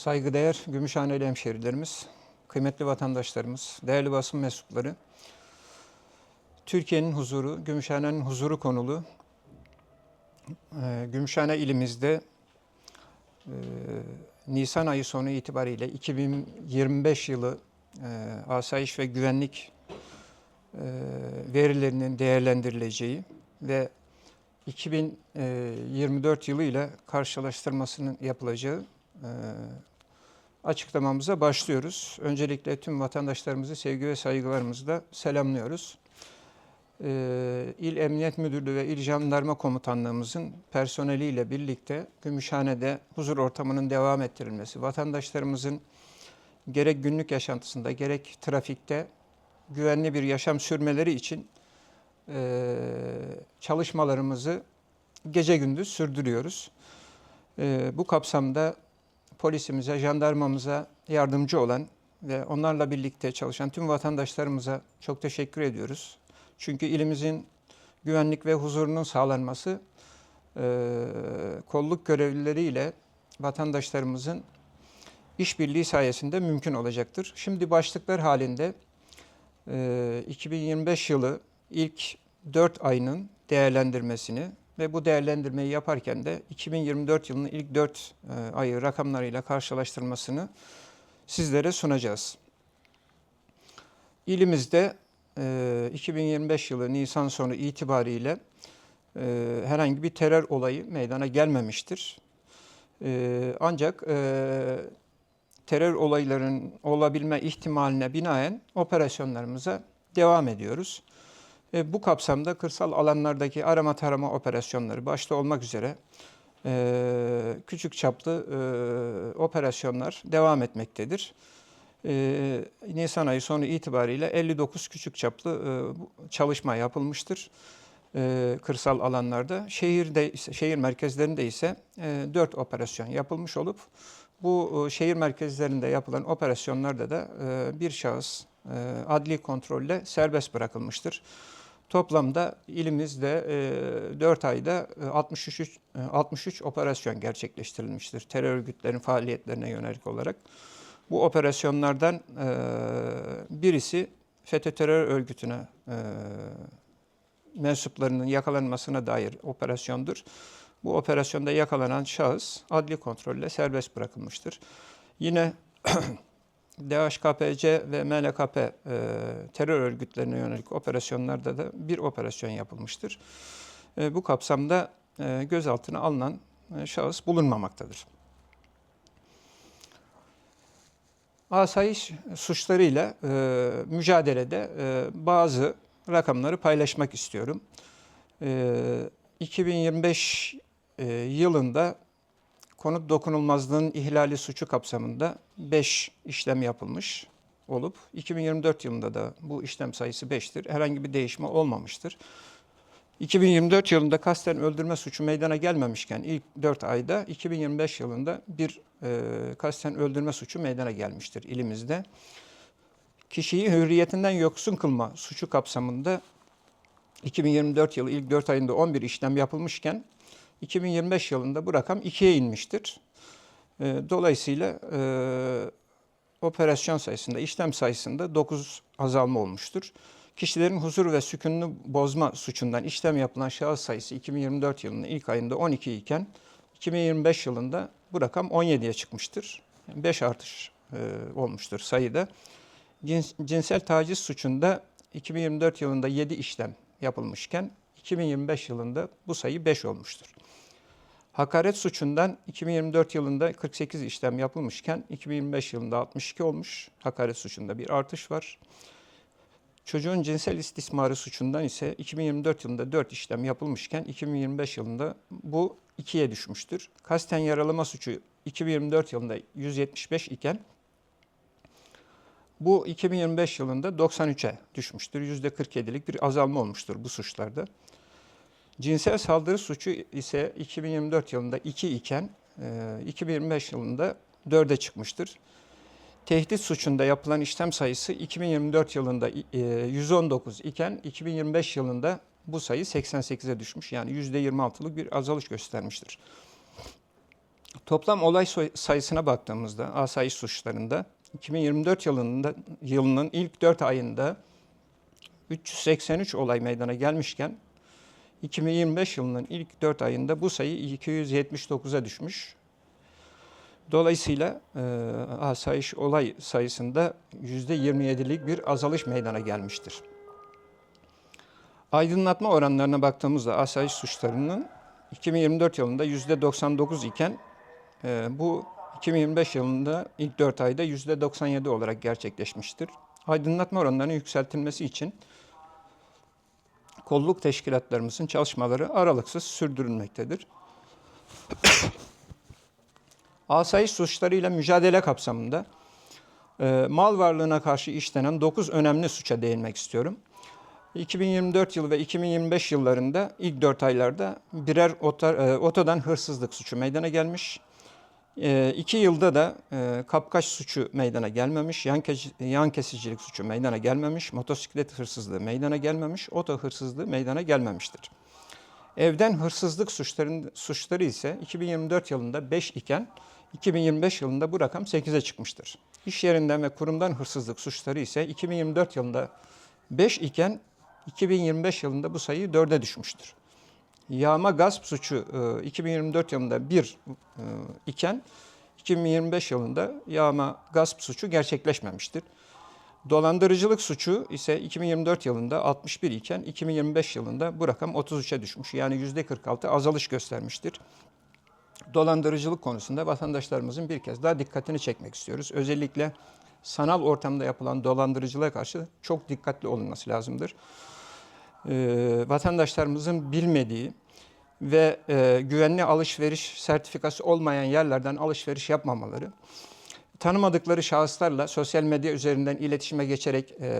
Saygıdeğer Gümüşhaneli hemşerilerimiz, kıymetli vatandaşlarımız, değerli basın mensupları, Türkiye'nin huzuru, Gümüşhane'nin huzuru konulu e, Gümüşhane ilimizde e, Nisan ayı sonu itibariyle 2025 yılı e, asayiş ve güvenlik verilerinin değerlendirileceği ve 2024 yılı ile karşılaştırmasının yapılacağı açıklamamıza başlıyoruz. Öncelikle tüm vatandaşlarımızı sevgi ve saygılarımızla selamlıyoruz. E, İl Emniyet Müdürlüğü ve İl Jandarma Komutanlığımızın personeliyle birlikte Gümüşhane'de huzur ortamının devam ettirilmesi, vatandaşlarımızın gerek günlük yaşantısında gerek trafikte güvenli bir yaşam sürmeleri için e, çalışmalarımızı gece gündüz sürdürüyoruz. E, bu kapsamda polisimize, jandarmamıza yardımcı olan ve onlarla birlikte çalışan tüm vatandaşlarımıza çok teşekkür ediyoruz. Çünkü ilimizin güvenlik ve huzurunun sağlanması e, kolluk görevlileriyle vatandaşlarımızın işbirliği sayesinde mümkün olacaktır. Şimdi başlıklar halinde e, 2025 yılı ilk 4 ayının değerlendirmesini ve bu değerlendirmeyi yaparken de 2024 yılının ilk 4 e, ayı rakamlarıyla karşılaştırmasını sizlere sunacağız. İlimizde e, 2025 yılı Nisan sonu itibariyle e, herhangi bir terör olayı meydana gelmemiştir. E, ancak e, terör olayların olabilme ihtimaline binaen operasyonlarımıza devam ediyoruz. E, bu kapsamda kırsal alanlardaki arama tarama operasyonları başta olmak üzere e, küçük çaplı e, operasyonlar devam etmektedir. E, Nisan ayı sonu itibariyle 59 küçük çaplı e, çalışma yapılmıştır e, kırsal alanlarda. Şehirde şehir merkezlerinde ise e, 4 operasyon yapılmış olup bu e, şehir merkezlerinde yapılan operasyonlarda da e, bir şahıs e, adli kontrolle serbest bırakılmıştır. Toplamda ilimizde e, 4 ayda e, 63 e, 63 operasyon gerçekleştirilmiştir terör örgütlerinin faaliyetlerine yönelik olarak. Bu operasyonlardan e, birisi FETÖ terör örgütüne e, mensuplarının yakalanmasına dair operasyondur. Bu operasyonda yakalanan şahıs adli kontrolle serbest bırakılmıştır. Yine DHKPC ve MLKP e, terör örgütlerine yönelik operasyonlarda da bir operasyon yapılmıştır. E, bu kapsamda e, gözaltına alınan e, şahıs bulunmamaktadır. Asayiş suçlarıyla e, mücadelede e, bazı rakamları paylaşmak istiyorum. E, 2025 e, yılında konut dokunulmazlığının ihlali suçu kapsamında 5 işlem yapılmış olup 2024 yılında da bu işlem sayısı 5'tir. Herhangi bir değişme olmamıştır. 2024 yılında kasten öldürme suçu meydana gelmemişken ilk 4 ayda 2025 yılında bir e, kasten öldürme suçu meydana gelmiştir ilimizde. Kişiyi hürriyetinden yoksun kılma suçu kapsamında 2024 yılı ilk 4 ayında 11 işlem yapılmışken 2025 yılında bu rakam 2'ye inmiştir. E, Dolayısıyla e, operasyon sayısında, işlem sayısında 9 azalma olmuştur. Kişilerin huzur ve sükununu bozma suçundan işlem yapılan şahıs sayısı 2024 yılının ilk ayında 12 iken 2025 yılında bu rakam 17'ye çıkmıştır. 5 artış e, olmuştur sayıda. Cins, cinsel taciz suçunda 2024 yılında 7 işlem yapılmışken 2025 yılında bu sayı 5 olmuştur. Hakaret suçundan 2024 yılında 48 işlem yapılmışken 2025 yılında 62 olmuş. Hakaret suçunda bir artış var. Çocuğun cinsel istismarı suçundan ise 2024 yılında 4 işlem yapılmışken 2025 yılında bu 2'ye düşmüştür. Kasten yaralama suçu 2024 yılında 175 iken bu 2025 yılında 93'e düşmüştür. %47'lik bir azalma olmuştur bu suçlarda. Cinsel saldırı suçu ise 2024 yılında 2 iken 2025 yılında 4'e çıkmıştır. Tehdit suçunda yapılan işlem sayısı 2024 yılında 119 iken 2025 yılında bu sayı 88'e düşmüş. Yani %26'lık bir azalış göstermiştir. Toplam olay sayısına baktığımızda asayiş suçlarında 2024 yılında yılının ilk 4 ayında 383 olay meydana gelmişken 2025 yılının ilk 4 ayında bu sayı 279'a düşmüş. Dolayısıyla e, asayiş olay sayısında %27'lik bir azalış meydana gelmiştir. Aydınlatma oranlarına baktığımızda asayiş suçlarının 2024 yılında %99 iken e, bu 2025 yılında ilk 4 ayda %97 olarak gerçekleşmiştir. Aydınlatma oranlarının yükseltilmesi için kolluk teşkilatlarımızın çalışmaları aralıksız sürdürülmektedir. Asayiş suçlarıyla mücadele kapsamında e, mal varlığına karşı işlenen 9 önemli suça değinmek istiyorum. 2024 yılı ve 2025 yıllarında ilk 4 aylarda birer otar, e, otodan hırsızlık suçu meydana gelmiş. 2 yılda da e, kapkaç suçu meydana gelmemiş, yan, kes- yan kesicilik suçu meydana gelmemiş, motosiklet hırsızlığı meydana gelmemiş, oto hırsızlığı meydana gelmemiştir. Evden hırsızlık suçların, suçları ise 2024 yılında 5 iken 2025 yılında bu rakam 8'e çıkmıştır. İş yerinden ve kurumdan hırsızlık suçları ise 2024 yılında 5 iken 2025 yılında bu sayı 4'e düşmüştür. Yağma gasp suçu e, 2024 yılında 1 e, iken 2025 yılında yağma gasp suçu gerçekleşmemiştir. Dolandırıcılık suçu ise 2024 yılında 61 iken 2025 yılında bu rakam 33'e düşmüş. Yani %46 azalış göstermiştir. Dolandırıcılık konusunda vatandaşlarımızın bir kez daha dikkatini çekmek istiyoruz. Özellikle sanal ortamda yapılan dolandırıcılığa karşı çok dikkatli olunması lazımdır. Ee, vatandaşlarımızın bilmediği ve e, güvenli alışveriş sertifikası olmayan yerlerden alışveriş yapmamaları, tanımadıkları şahıslarla sosyal medya üzerinden iletişime geçerek e,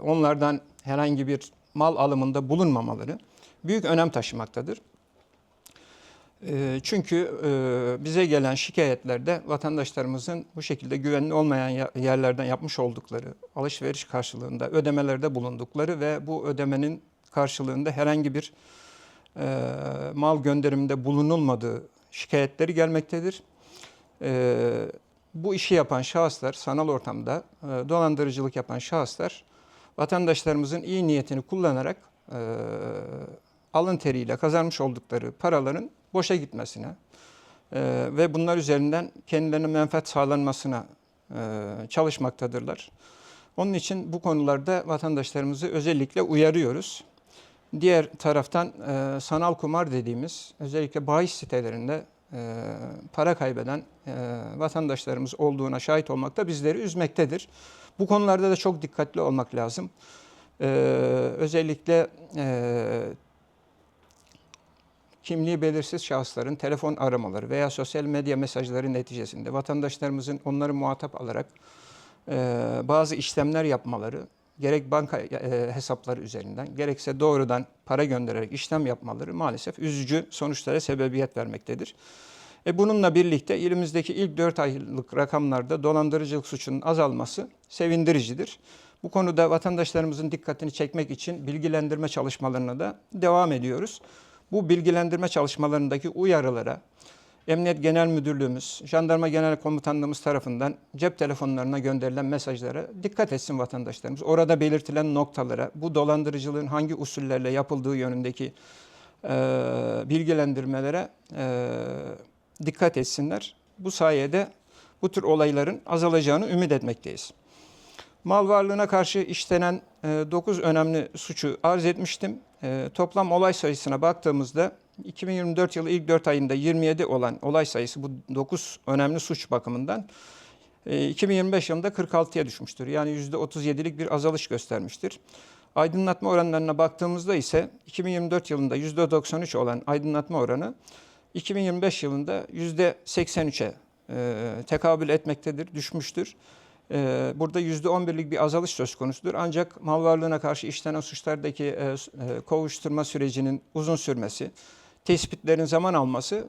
onlardan herhangi bir mal alımında bulunmamaları büyük önem taşımaktadır. E, Çünkü e, bize gelen şikayetlerde vatandaşlarımızın bu şekilde güvenli olmayan ya- yerlerden yapmış oldukları, alışveriş karşılığında ödemelerde bulundukları ve bu ödemenin karşılığında herhangi bir e, mal gönderiminde bulunulmadığı şikayetleri gelmektedir. E, bu işi yapan şahıslar, sanal ortamda dolandırıcılık yapan şahıslar vatandaşlarımızın iyi niyetini kullanarak alın teriyle kazanmış oldukları paraların boşa gitmesine e, ve bunlar üzerinden kendilerine menfaat sağlanmasına e, çalışmaktadırlar. Onun için bu konularda vatandaşlarımızı özellikle uyarıyoruz. Diğer taraftan e, sanal kumar dediğimiz özellikle bahis sitelerinde e, para kaybeden e, vatandaşlarımız olduğuna şahit olmak da bizleri üzmektedir. Bu konularda da çok dikkatli olmak lazım. E, özellikle e, kimliği belirsiz şahısların telefon aramaları veya sosyal medya mesajları neticesinde vatandaşlarımızın onları muhatap alarak e, bazı işlemler yapmaları, gerek banka e, hesapları üzerinden, gerekse doğrudan para göndererek işlem yapmaları maalesef üzücü sonuçlara sebebiyet vermektedir. E bununla birlikte ilimizdeki ilk 4 aylık rakamlarda dolandırıcılık suçunun azalması sevindiricidir. Bu konuda vatandaşlarımızın dikkatini çekmek için bilgilendirme çalışmalarına da devam ediyoruz. Bu bilgilendirme çalışmalarındaki uyarılara Emniyet Genel Müdürlüğümüz, Jandarma Genel Komutanlığımız tarafından cep telefonlarına gönderilen mesajlara dikkat etsin vatandaşlarımız. Orada belirtilen noktalara, bu dolandırıcılığın hangi usullerle yapıldığı yönündeki e, bilgilendirmelere e, dikkat etsinler. Bu sayede bu tür olayların azalacağını ümit etmekteyiz. Mal varlığına karşı işlenen 9 önemli suçu arz etmiştim. E, Toplam olay sayısına baktığımızda 2024 yılı ilk 4 ayında 27 olan olay sayısı bu 9 önemli suç bakımından e, 2025 yılında 46'ya düşmüştür. Yani %37'lik bir azalış göstermiştir. Aydınlatma oranlarına baktığımızda ise 2024 yılında %93 olan aydınlatma oranı 2025 yılında %83'e e, tekabül etmektedir, düşmüştür. E, Burada %11'lik bir azalış söz konusudur. Ancak mal varlığına karşı işlenen suçlardaki e, e, kovuşturma sürecinin uzun sürmesi, tespitlerin zaman alması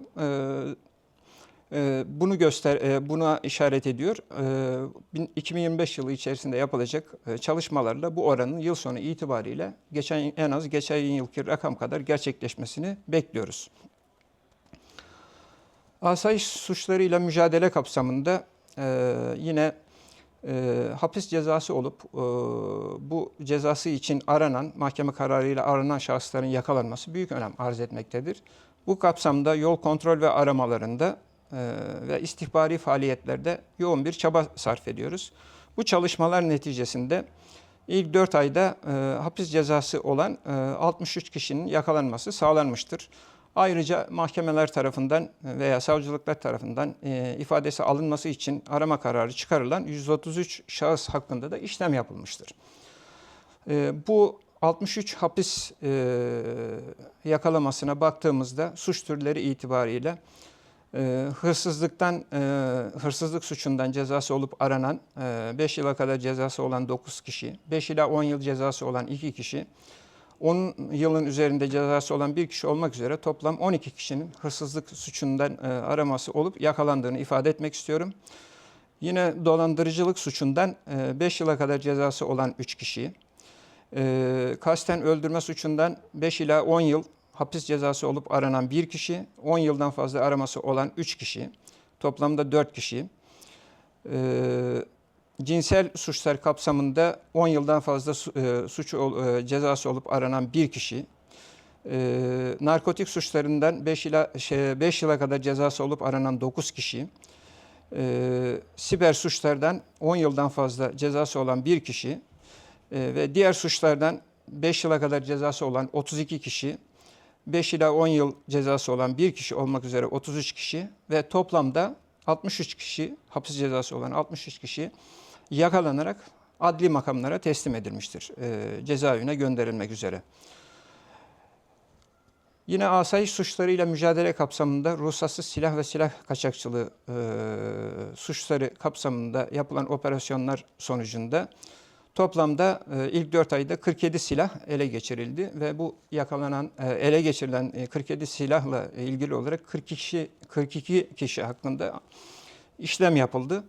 e, bunu göster buna işaret ediyor. E, bin- 2025 yılı içerisinde yapılacak çalışmalarla bu oranın yıl sonu itibariyle geçen en az geçen yılki rakam kadar gerçekleşmesini bekliyoruz. Asayiş suçlarıyla mücadele kapsamında yine e, hapis cezası olup e, bu cezası için aranan, mahkeme kararıyla aranan şahısların yakalanması büyük önem arz etmektedir. Bu kapsamda yol kontrol ve aramalarında e, ve istihbari faaliyetlerde yoğun bir çaba sarf ediyoruz. Bu çalışmalar neticesinde ilk 4 ayda e, hapis cezası olan e, 63 kişinin yakalanması sağlanmıştır. Ayrıca mahkemeler tarafından veya savcılıklar tarafından e, ifadesi alınması için arama kararı çıkarılan 133 şahıs hakkında da işlem yapılmıştır. E, bu 63 hapis e, yakalamasına baktığımızda suç türleri itibariyle hırsızlıktan, hırsızlık suçundan cezası olup aranan 5 yıla kadar cezası olan 9 kişi, 5 ila 10 yıl cezası olan 2 kişi, 10 yılın üzerinde cezası olan bir kişi olmak üzere toplam 12 kişinin hırsızlık suçundan e, araması olup yakalandığını ifade etmek istiyorum. Yine dolandırıcılık suçundan 5 yıla kadar cezası olan 3 kişi, e, kasten öldürme suçundan 5 ila 10 yıl hapis cezası olup aranan 1 kişi, 10 yıldan fazla araması olan 3 kişi, toplamda 4 kişi, e, cinsel suçlar kapsamında 10 yıldan fazla e, suç e, cezası olup aranan bir kişi, e, narkotik suçlarından 5 ila şey, 5 yıla kadar cezası olup aranan 9 kişi, siber suçlardan 10 yıldan fazla cezası olan bir kişi ve diğer suçlardan 5 yıla kadar cezası olan 32 kişi, 5 ila 10 yıl cezası olan bir kişi olmak üzere 33 kişi ve toplamda 63 kişi, hapis cezası olan 63 kişi yakalanarak adli makamlara teslim edilmiştir. E, cezaevine gönderilmek üzere. Yine asayiş suçlarıyla mücadele kapsamında ruhsatsız silah ve silah kaçakçılığı e, suçları kapsamında yapılan operasyonlar sonucunda toplamda e, ilk 4 ayda 47 silah ele geçirildi ve bu yakalanan e, ele geçirilen e, 47 silahla ilgili olarak 42 kişi 42 kişi hakkında işlem yapıldı.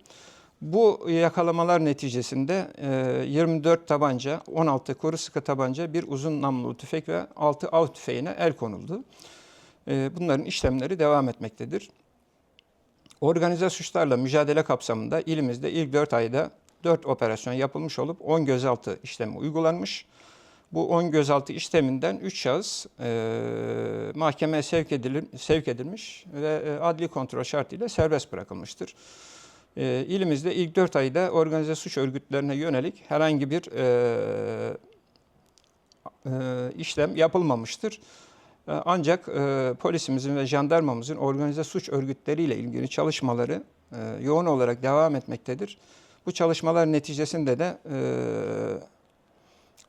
Bu yakalamalar neticesinde e, 24 tabanca, 16 kuru sıkı tabanca, bir uzun namlulu tüfek ve 6 av tüfeğine el konuldu. E, Bunların işlemleri devam etmektedir. Organize suçlarla mücadele kapsamında ilimizde ilk 4 ayda 4 operasyon yapılmış olup 10 gözaltı işlemi uygulanmış. Bu 10 gözaltı işleminden 3 şahıs e, mahkemeye sevk, edilir, sevk edilmiş ve e, adli kontrol şartıyla serbest bırakılmıştır. E, ilimizde ilk 4 ayda organize suç örgütlerine yönelik herhangi bir e, e, işlem yapılmamıştır. E, Ancak e, polisimizin ve jandarmamızın organize suç örgütleriyle ilgili çalışmaları e, yoğun olarak devam etmektedir. Bu çalışmalar neticesinde de e,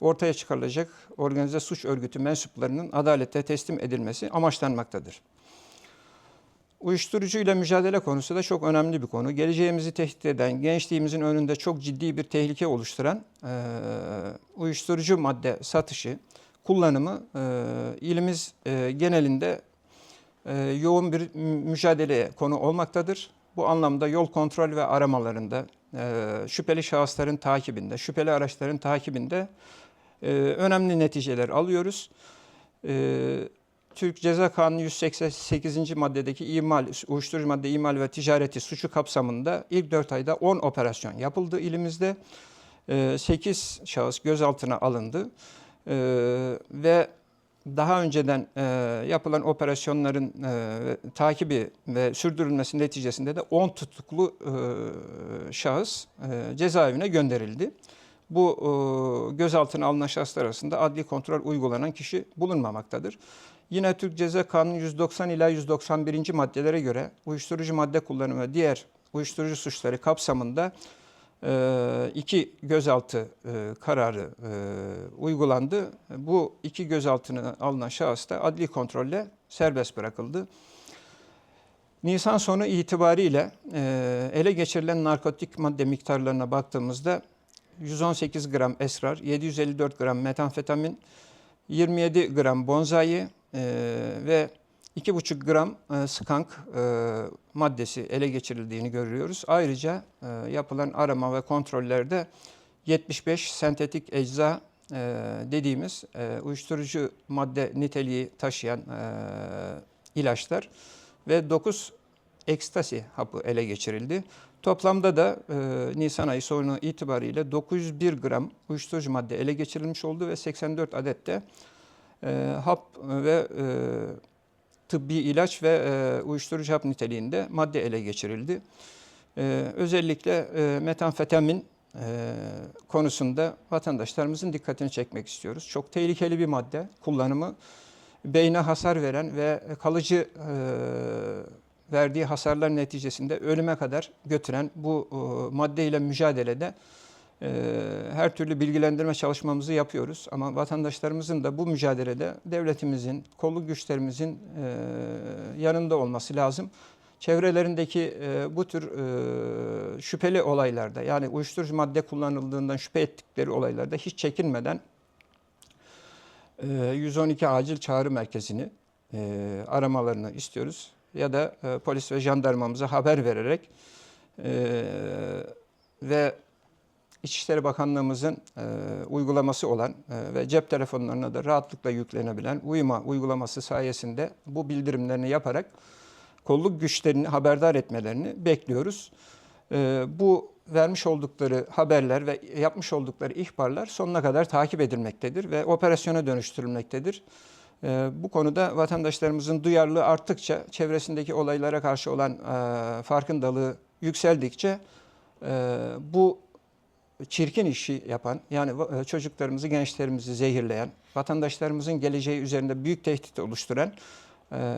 ortaya çıkarılacak organize suç örgütü mensuplarının adalete teslim edilmesi amaçlanmaktadır. Uyuşturucu ile mücadele konusu da çok önemli bir konu. Geleceğimizi tehdit eden, gençliğimizin önünde çok ciddi bir tehlike oluşturan e, uyuşturucu madde satışı, kullanımı e, ilimiz e, genelinde e, yoğun bir mü- mücadeleye konu olmaktadır. Bu anlamda yol kontrol ve aramalarında, e, şüpheli şahısların takibinde, şüpheli araçların takibinde e, önemli neticeler alıyoruz. E, Türk Ceza Kanunu 188. maddedeki imal, uyuşturucu madde imal ve ticareti suçu kapsamında ilk 4 ayda 10 operasyon yapıldı ilimizde. 8 şahıs gözaltına alındı. E, ve daha önceden e, yapılan operasyonların e, takibi ve sürdürülmesi neticesinde de 10 tutuklu e, şahıs cezaevine gönderildi. Bu gözaltına alınan şahıslar arasında adli kontrol uygulanan kişi bulunmamaktadır. Yine Türk Ceza Kanunu 190 ila 191. maddelere göre uyuşturucu madde kullanımı ve diğer uyuşturucu suçları kapsamında e, iki gözaltı e, kararı e, uygulandı. Bu iki gözaltına alınan şahıs da adli kontrolle serbest bırakıldı. Nisan sonu itibariyle ele geçirilen narkotik madde miktarlarına baktığımızda 118 gram esrar, 754 gram metamfetamin, 27 gram bonzai ve 2,5 gram e, skank e, maddesi ele geçirildiğini görüyoruz. Ayrıca e, yapılan arama ve kontrollerde 75 sentetik ecza dediğimiz uyuşturucu madde niteliği taşıyan ilaçlar ve 9 ekstasi hapı ele geçirildi. Toplamda da e, Nisan ayı sonu itibariyle 901 gram uyuşturucu madde ele geçirilmiş oldu ve 84 adet de e, hap ve e, tıbbi ilaç ve e, uyuşturucu hap niteliğinde madde ele geçirildi. E, özellikle e, metamfetamin e, konusunda vatandaşlarımızın dikkatini çekmek istiyoruz. Çok tehlikeli bir madde kullanımı beyne hasar veren ve kalıcı e, verdiği hasarlar neticesinde ölüme kadar götüren bu e, maddeyle mücadelede her türlü bilgilendirme çalışmamızı yapıyoruz. Ama vatandaşlarımızın da bu mücadelede devletimizin, kolluk güçlerimizin e, yanında olması lazım. Çevrelerindeki e, bu tür e, şüpheli olaylarda yani uyuşturucu madde kullanıldığından şüphe ettikleri olaylarda hiç çekinmeden e, 112 acil çağrı merkezini aramalarını istiyoruz. Ya da polis ve jandarmamıza haber vererek ve İçişleri Bakanlığımızın e, uygulaması olan e, ve cep telefonlarına da rahatlıkla yüklenebilen uyuma uygulaması sayesinde bu bildirimlerini yaparak kolluk güçlerini haberdar etmelerini bekliyoruz. E, bu vermiş oldukları haberler ve yapmış oldukları ihbarlar sonuna kadar takip edilmektedir ve operasyona dönüştürülmektedir. E, bu konuda vatandaşlarımızın duyarlılığı arttıkça, çevresindeki olaylara karşı olan e, farkındalığı yükseldikçe e, bu çirkin işi yapan, yani e, çocuklarımızı, gençlerimizi zehirleyen, vatandaşlarımızın geleceği üzerinde büyük tehdit oluşturan e,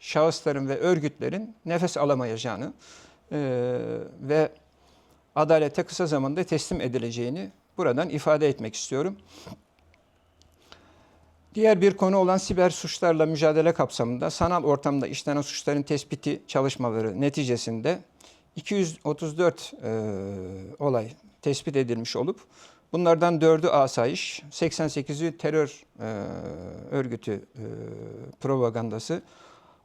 şahısların ve örgütlerin nefes alamayacağını e, ve adalete kısa zamanda teslim edileceğini buradan ifade etmek istiyorum. Diğer bir konu olan siber suçlarla mücadele kapsamında sanal ortamda işlenen suçların tespiti çalışmaları neticesinde 234 e, olay tespit edilmiş olup bunlardan 4'ü asayiş, 88'i terör e, örgütü e, propagandası,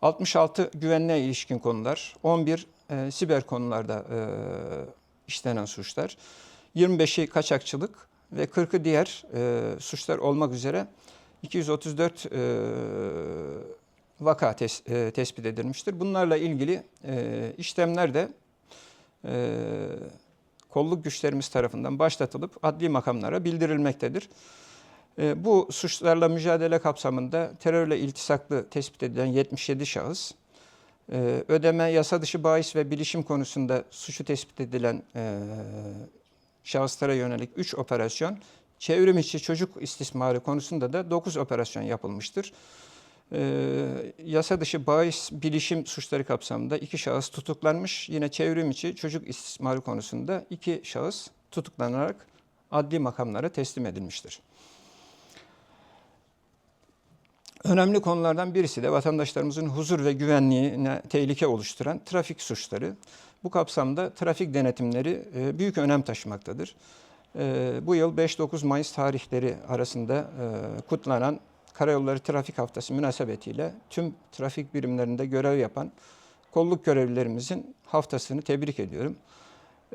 66 güvenliğe ilişkin konular, 11 e, siber konularda e, işlenen suçlar, 25'i kaçakçılık ve 40'ı diğer e, suçlar olmak üzere 234 e, vaka tes- e, tespit edilmiştir. Bunlarla ilgili e, işlemler de e, kolluk güçlerimiz tarafından başlatılıp adli makamlara bildirilmektedir. E, bu suçlarla mücadele kapsamında terörle iltisaklı tespit edilen 77 şahıs, e, ödeme, yasa dışı bahis ve bilişim konusunda suçu tespit edilen e, şahıslara yönelik 3 operasyon, çevrim içi çocuk istismarı konusunda da 9 operasyon yapılmıştır. Ee, yasa dışı bahis bilişim suçları kapsamında iki şahıs tutuklanmış. Yine çevrim içi çocuk istismarı konusunda iki şahıs tutuklanarak adli makamlara teslim edilmiştir. Önemli konulardan birisi de vatandaşlarımızın huzur ve güvenliğine tehlike oluşturan trafik suçları. Bu kapsamda trafik denetimleri e, büyük önem taşımaktadır. E, Bu yıl 5-9 Mayıs tarihleri arasında e, kutlanan Karayolları Trafik Haftası münasebetiyle tüm trafik birimlerinde görev yapan kolluk görevlilerimizin haftasını tebrik ediyorum.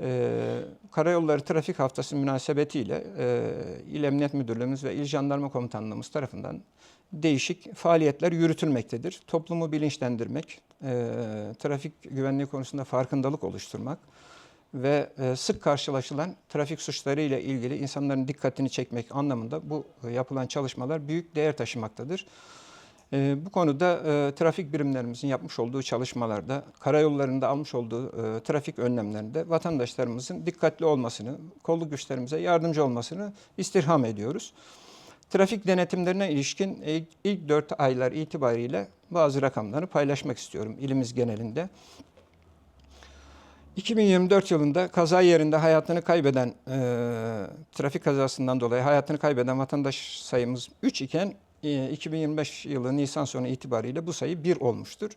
Ee, Karayolları Trafik Haftası münasebetiyle e, İl Emniyet Müdürlüğümüz ve İl Jandarma Komutanlığımız tarafından değişik faaliyetler yürütülmektedir. Toplumu bilinçlendirmek, e, trafik güvenliği konusunda farkındalık oluşturmak ve e, sık karşılaşılan trafik suçları ile ilgili insanların dikkatini çekmek anlamında bu e, yapılan çalışmalar büyük değer taşımaktadır. E, Bu konuda trafik birimlerimizin yapmış olduğu çalışmalarda, karayollarında almış olduğu trafik önlemlerinde vatandaşlarımızın dikkatli olmasını, kolluk güçlerimize yardımcı olmasını istirham ediyoruz. Trafik denetimlerine ilişkin ilk 4 aylar itibariyle bazı rakamları paylaşmak istiyorum ilimiz genelinde. 2024 yılında kaza yerinde hayatını kaybeden, e, trafik kazasından dolayı hayatını kaybeden vatandaş sayımız 3 iken e, 2025 yılı Nisan sonu itibariyle bu sayı 1 olmuştur.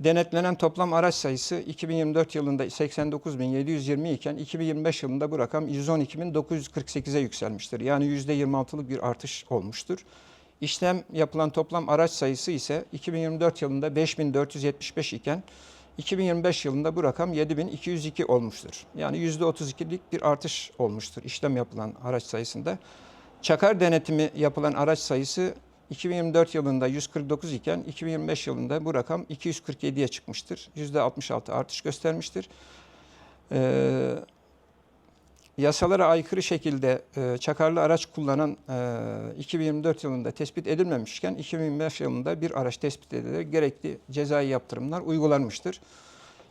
Denetlenen toplam araç sayısı 2024 yılında 89.720 iken 2025 yılında bu rakam 112.948'e yükselmiştir. Yani %26'lık bir artış olmuştur. İşlem yapılan toplam araç sayısı ise 2024 yılında 5.475 iken 2025 yılında bu rakam 7202 olmuştur. Yani %32'lik bir artış olmuştur işlem yapılan araç sayısında. Çakar denetimi yapılan araç sayısı 2024 yılında 149 iken 2025 yılında bu rakam 247'ye çıkmıştır. %66 artış göstermiştir. Ee, yasalara aykırı şekilde e, çakarlı araç kullanan e, 2024 yılında tespit edilmemişken 2025 yılında bir araç tespit edilerek gerekli cezai yaptırımlar uygulanmıştır.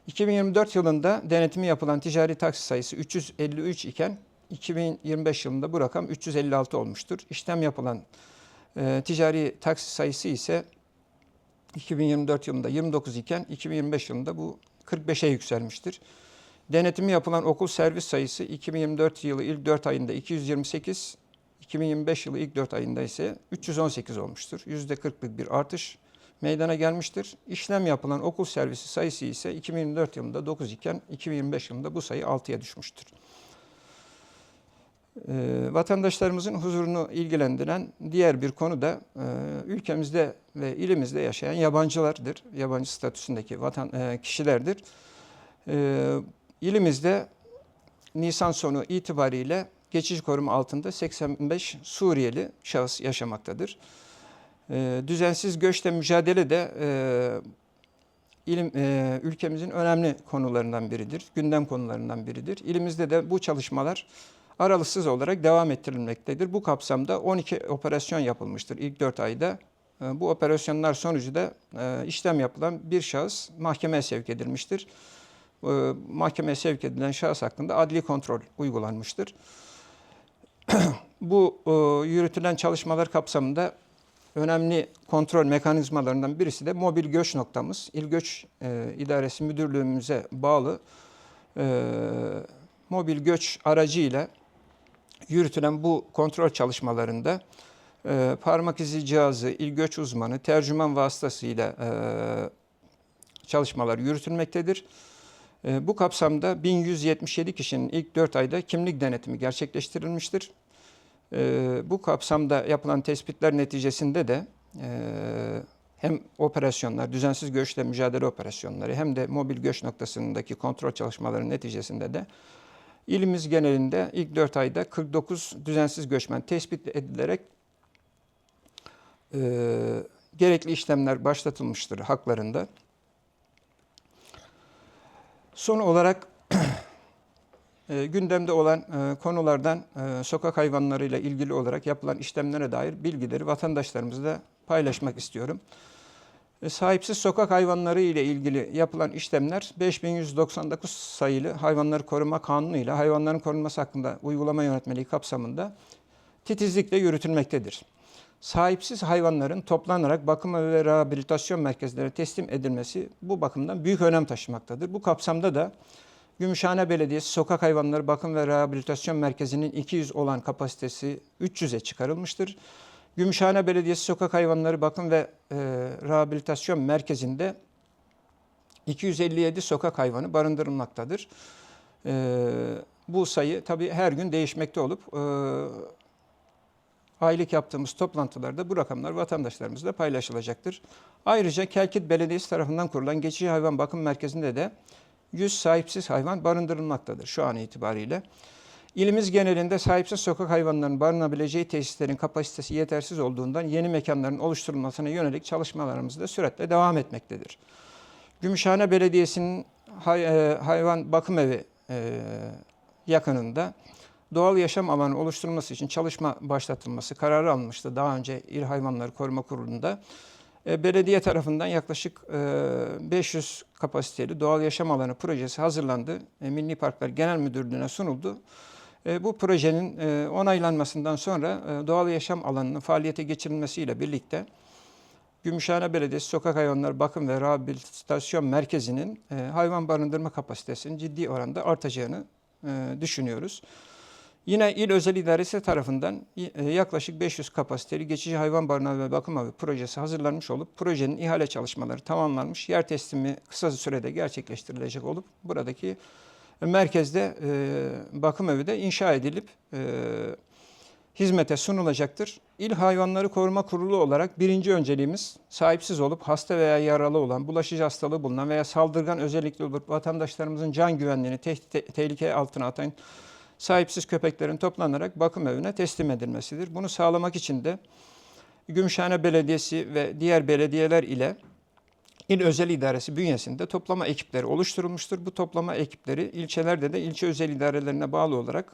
2024 yılında denetimi yapılan ticari taksi sayısı 353 iken 2025 yılında bu rakam 356 olmuştur. İşlem yapılan e, ticari taksi sayısı ise 2024 yılında 29 iken 2025 yılında bu 45'e yükselmiştir. Denetimi yapılan okul servis sayısı 2024 yılı ilk 4 ayında 228, 2025 yılı ilk 4 ayında ise 318 olmuştur. %40'lık bir artış meydana gelmiştir. İşlem yapılan okul servisi sayısı ise 2024 yılında 9 iken 2025 yılında bu sayı 6'ya düşmüştür. Ee, vatandaşlarımızın huzurunu ilgilendiren diğer bir konu da e, ülkemizde ve ilimizde yaşayan yabancılardır. Yabancı statüsündeki vatan e, kişilerdir. E, ilimizde Nisan sonu itibariyle geçici koruma altında 85 Suriyeli şahıs yaşamaktadır. E, düzensiz göçle mücadele de e, ilim e, ülkemizin önemli konularından biridir. Gündem konularından biridir. İlimizde de bu çalışmalar aralıksız olarak devam ettirilmektedir. Bu kapsamda 12 operasyon yapılmıştır ilk 4 ayda. E, Bu operasyonlar sonucu da e, işlem yapılan bir şahıs mahkemeye sevk edilmiştir. E, Mahkemeye sevk edilen şahıs hakkında adli kontrol uygulanmıştır. Bu e, yürütülen çalışmalar kapsamında önemli kontrol mekanizmalarından birisi de mobil göç noktamız. İl Göç e, İdaresi Müdürlüğümüze bağlı e, mobil göç aracıyla yürütülen bu kontrol çalışmalarında e, parmak izi cihazı, il göç uzmanı, tercüman vasıtasıyla çalışmalar yürütülmektedir. E, bu kapsamda 1177 kişinin ilk 4 ayda kimlik denetimi gerçekleştirilmiştir. E, bu kapsamda yapılan tespitler neticesinde de e, hem operasyonlar, düzensiz göçle mücadele operasyonları hem de mobil göç noktasındaki kontrol çalışmaları neticesinde de İlimiz genelinde ilk 4 ayda 49 düzensiz göçmen tespit edilerek e, gerekli işlemler başlatılmıştır haklarında. Son olarak e, gündemde olan e, konulardan e, sokak hayvanlarıyla ilgili olarak yapılan işlemlere dair bilgileri vatandaşlarımızla paylaşmak istiyorum. Sahipsiz sokak hayvanları ile ilgili yapılan işlemler 5199 sayılı Hayvanları Koruma Kanunu ile hayvanların korunması hakkında uygulama yönetmeliği kapsamında titizlikle yürütülmektedir. Sahipsiz hayvanların toplanarak bakım ve rehabilitasyon merkezlerine teslim edilmesi bu bakımdan büyük önem taşımaktadır. Bu kapsamda da Gümüşhane Belediyesi Sokak Hayvanları Bakım ve Rehabilitasyon Merkezi'nin 200 olan kapasitesi 300'e çıkarılmıştır. Gümüşhane Belediyesi Sokak Hayvanları Bakım ve e, Rehabilitasyon Merkezi'nde 257 sokak hayvanı barındırılmaktadır. E, bu sayı tabii her gün değişmekte olup e, aylık yaptığımız toplantılarda bu rakamlar vatandaşlarımızla paylaşılacaktır. Ayrıca Kelkit Belediyesi tarafından kurulan Geçici Hayvan Bakım Merkezi'nde de 100 sahipsiz hayvan barındırılmaktadır şu an itibariyle. İlimiz genelinde sahipsiz sokak hayvanlarının barınabileceği tesislerin kapasitesi yetersiz olduğundan yeni mekanların oluşturulmasına yönelik çalışmalarımız da süratle devam etmektedir. Gümüşhane Belediyesi'nin e, hayvan bakım evi e, yakınında doğal yaşam alanı oluşturulması için çalışma başlatılması kararı alınmıştı daha önce İl Hayvanları Koruma Kurulu'nda. E, Belediye tarafından yaklaşık e, 500 kapasiteli doğal yaşam alanı projesi hazırlandı. E, Milli Parklar Genel Müdürlüğü'ne sunuldu. E, Bu projenin e, onaylanmasından sonra e, doğal yaşam alanının faaliyete geçirilmesiyle birlikte Gümüşhane Belediyesi Sokak Hayvanları Bakım ve Rehabilitasyon Merkezi'nin e, hayvan barındırma kapasitesinin ciddi oranda artacağını e, düşünüyoruz. Yine İl Özel İdaresi tarafından e, yaklaşık 500 kapasiteli geçici hayvan barınağı ve bakım evi projesi hazırlanmış olup projenin ihale çalışmaları tamamlanmış. Yer teslimi kısa sürede gerçekleştirilecek olup buradaki merkezde e, bakım evi de inşa edilip e, hizmete sunulacaktır. İl Hayvanları Koruma Kurulu olarak birinci önceliğimiz sahipsiz olup hasta veya yaralı olan, bulaşıcı hastalığı bulunan veya saldırgan özellikle olup vatandaşlarımızın can güvenliğini tehlike altına atan sahipsiz köpeklerin toplanarak bakım evine teslim edilmesidir. Bunu sağlamak için de Gümüşhane Belediyesi ve diğer belediyeler ile İl Özel İdaresi bünyesinde toplama ekipleri oluşturulmuştur. Bu toplama ekipleri ilçelerde de ilçe özel idarelerine bağlı olarak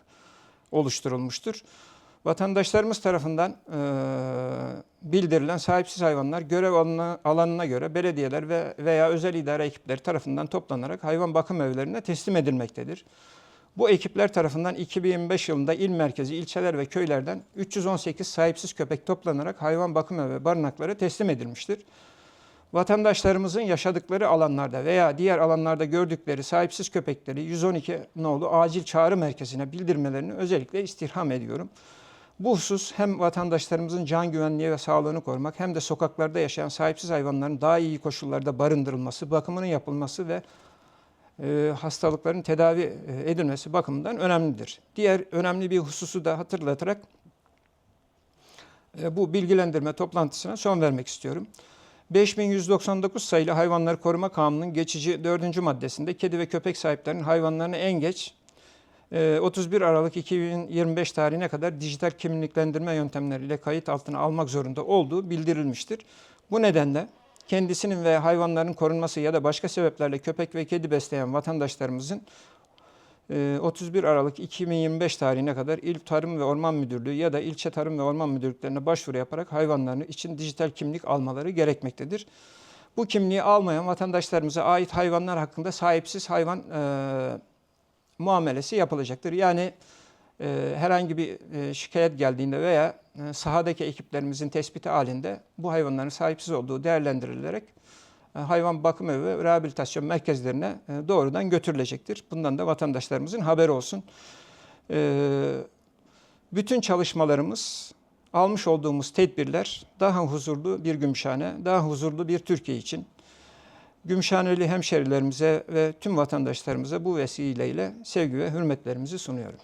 oluşturulmuştur. Vatandaşlarımız tarafından e, bildirilen sahipsiz hayvanlar görev alanına, alanına göre belediyeler ve veya özel idare ekipleri tarafından toplanarak hayvan bakım evlerine teslim edilmektedir. Bu ekipler tarafından 2025 yılında il merkezi, ilçeler ve köylerden 318 sahipsiz köpek toplanarak hayvan bakım ve barınakları teslim edilmiştir. Vatandaşlarımızın yaşadıkları alanlarda veya diğer alanlarda gördükleri sahipsiz köpekleri 112 nolu acil çağrı merkezine bildirmelerini özellikle istirham ediyorum. Bu husus hem vatandaşlarımızın can güvenliği ve sağlığını korumak hem de sokaklarda yaşayan sahipsiz hayvanların daha iyi koşullarda barındırılması, bakımının yapılması ve e, hastalıkların tedavi e, edilmesi bakımından önemlidir. Diğer önemli bir hususu da hatırlatarak e, bu bilgilendirme toplantısına son vermek istiyorum. 5199 sayılı Hayvanları Koruma Kanunu'nun geçici 4. maddesinde kedi ve köpek sahiplerinin hayvanlarını en geç e, 31 Aralık 2025 tarihine kadar dijital kimliklendirme yöntemleriyle kayıt altına almak zorunda olduğu bildirilmiştir. Bu nedenle kendisinin ve hayvanların korunması ya da başka sebeplerle köpek ve kedi besleyen vatandaşlarımızın e, 31 Aralık 2025 tarihine kadar İl Tarım ve Orman Müdürlüğü ya da ilçe Tarım ve Orman Müdürlüklerine başvuru yaparak hayvanlarını için dijital kimlik almaları gerekmektedir. Bu kimliği almayan vatandaşlarımıza ait hayvanlar hakkında sahipsiz hayvan e, muamelesi yapılacaktır. Yani e, herhangi bir e, şikayet geldiğinde veya e, sahadaki ekiplerimizin tespiti halinde bu hayvanların sahipsiz olduğu değerlendirilerek e, hayvan bakım evi ve rehabilitasyon merkezlerine doğrudan götürülecektir. Bundan da vatandaşlarımızın haberi olsun. Bütün çalışmalarımız, almış olduğumuz tedbirler daha huzurlu bir Gümüşhane, daha huzurlu bir Türkiye için. Gümüşhaneli hemşerilerimize ve tüm vatandaşlarımıza bu vesileyle sevgi ve hürmetlerimizi sunuyorum.